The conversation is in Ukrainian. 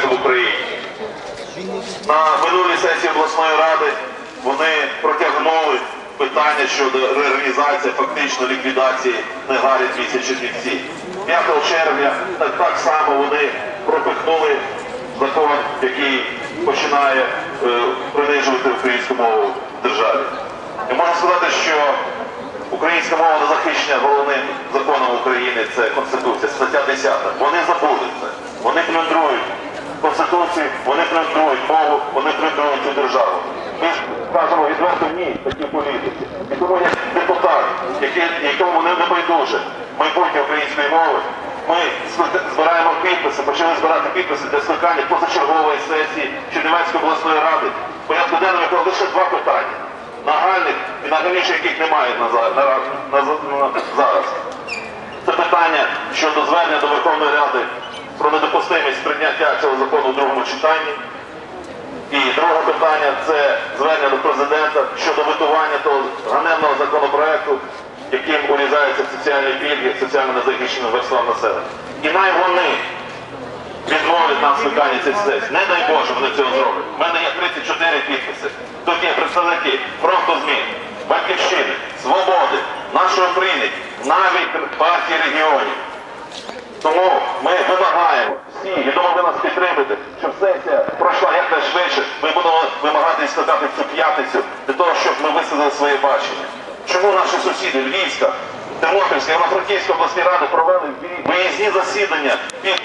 законопроекту в Україні. На минулій сесії обласної ради вони протягнули питання щодо реорганізації, фактично ліквідації негарі 200 Чернівці. 5 червня так, так само вони пропихнули закон, який починає е, принижувати українську мову в державі. І можна сказати, що українська мова не захищена головним законом України, це Конституція, стаття 10. Вони забули це. Вони плюндрують Конституцію, вони плюндрують мову, вони плюндрують цю державу. Ми кажемо відверто ні такій політиці. І тому як депутат, якому не байдуже майбутнє української мови, ми збираємо підписи, почали збирати підписи для скликання позачергової сесії Чернівецької обласної ради. Порядку денному якого лише два питання. Нагальних і нагальніше яких немає на, на, на, на, на, зараз. Це питання щодо звернення до Верховної Ради недопустимість прийняття цього закону в другому читанні. І друге питання це звернення до президента щодо витування того ганебного законопроекту, яким урізаються соціальні пільги соціально незахищеним верствам населення. І най вони відмовлять нам скликання цих сесій. Не дай Боже, вони цього зроблять. У мене є 34 підписи. Тут є представники фронту змін, батьківщини, свободи, нашої України, навіть партії регіонів. Тому ми вимагаємо всі, я думаю, ви нас підтримуєте, щоб сесія пройшла якнайшвидше. Ми будемо вимагати сказати цю п'ятницю для того, щоб ми висадили своє бачення. Чому наші сусіди Львівська, Тернопільська, Івано-Франківська обласні ради провели виїзні засідання під